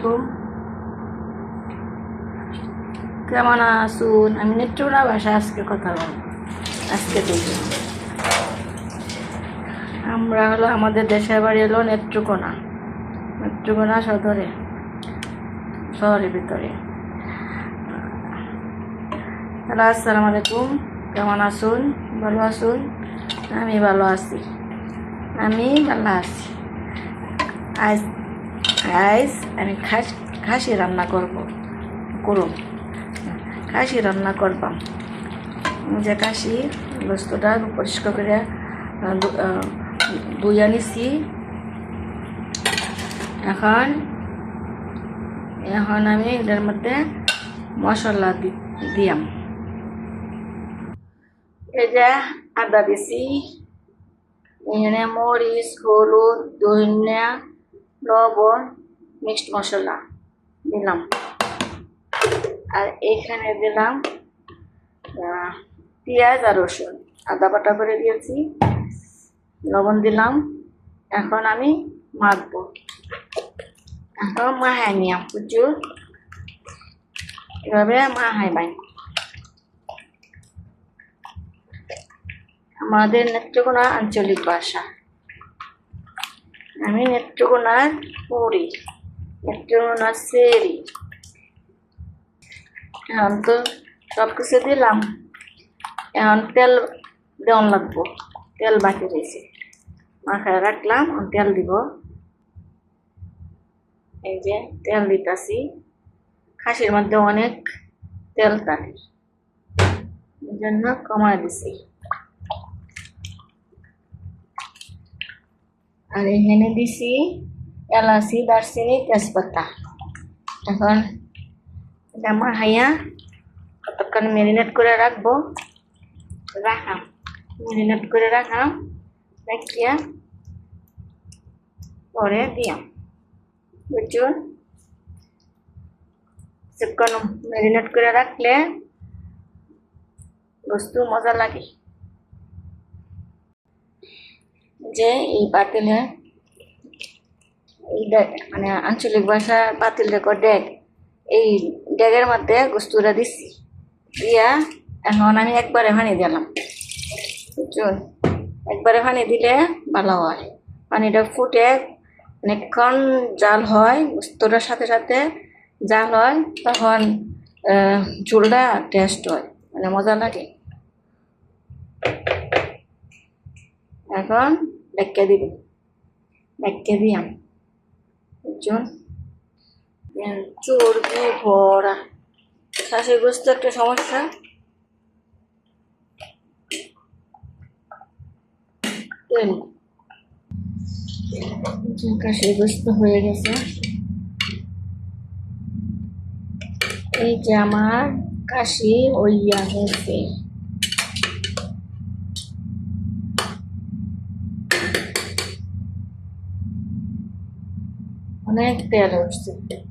আলাইকুম। কেমন আসুন আমি নেত্রকোনা ভাষা আজকে কথা বলব। আজকে থেকে আমরা হলো আমাদের দেশের বাড়ি হলো নেত্রকোনা। নেত্রকোনা সদরে, শহরের ভিতরে। হ্যালো, আসসালামু আলাইকুম। কেমন আসুন ভালো আসুন আমি ভালো আছি। আমি ভালো আছি। আজ আজ আমি খাস খাসি রান্না করব করুন। খাসি রান্না করবাম যে খাসি বস্তুটা পরিষ্কার করে আহ, ধু- আহ, নিছি। এখন এখন আমি এটার মধ্যে মশলা দিয়াম। এই যে আদা দিছি এখানে মরিচ হলুদ ধনিয়া লবণ, মিক্সড মশলা দিলাম। আর এখানে দিলাম পেঁয়াজ আর রসুন। আদা বাটা করে দিয়েছি, লবণ দিলাম। এখন আমি মাখবো। এখন মাহাই নিয়াম প্রচুর এভাবে মাহাই বাই আমাদের নেত্রকোনা আঞ্চলিক ভাষা। আমি নেত্রকোনার পড়ি নেত্রকোনার সেরি। এখন তো সব কিছু দিলাম। এখন তেল দেওয়ান লাগবো। তেল বাকি রয়েছে। মাখায় রাখলাম তেল দিব। এই যে তেল দিতাছি। খাসির মধ্যে অনেক তেল থাকে। এই জন্য কমায় দিছি। আর এখানে দিছি, এলাচি, দারচিনি, তেজপাতা। এখন এটা মাহাইয়া কতক্ষণ ম্যারিনেট করে রাখব রাখাম ম্যারিনেট করে রাখাম রাখিয়া পরে দিয়াম। বুঝুন কিছুক্ষণ ম্যারিনেট করে রাখলে বস্তু মজা লাগে। যে এই পাতিলে এই মানে আঞ্চলিক ভাষা পাতিল রেকর্ড ডেক এই ডেগের মধ্যে গোস্তুটা দিচ্ছি দিয়া এখন আমি একবারে পানি দিলাম। বুঝছেন একবারে পানি দিলে ভালো হয়। পানিটা ফুটে অনেকক্ষণ জাল হয় গোস্তটার সাথে সাথে জাল হয়, তখন ঝোলটা টেস্ট হয় মানে মজা লাগে। এখন ডেকে দিব ডেকে দিয়াম বুঝছেন চর্বি ভরা শ্বাসের গোস্ত একটা সমস্যা গোস্ত হয়ে গেছে এই যে আমার কাশি হইয়া গেছে お悩みとやらをしてみて。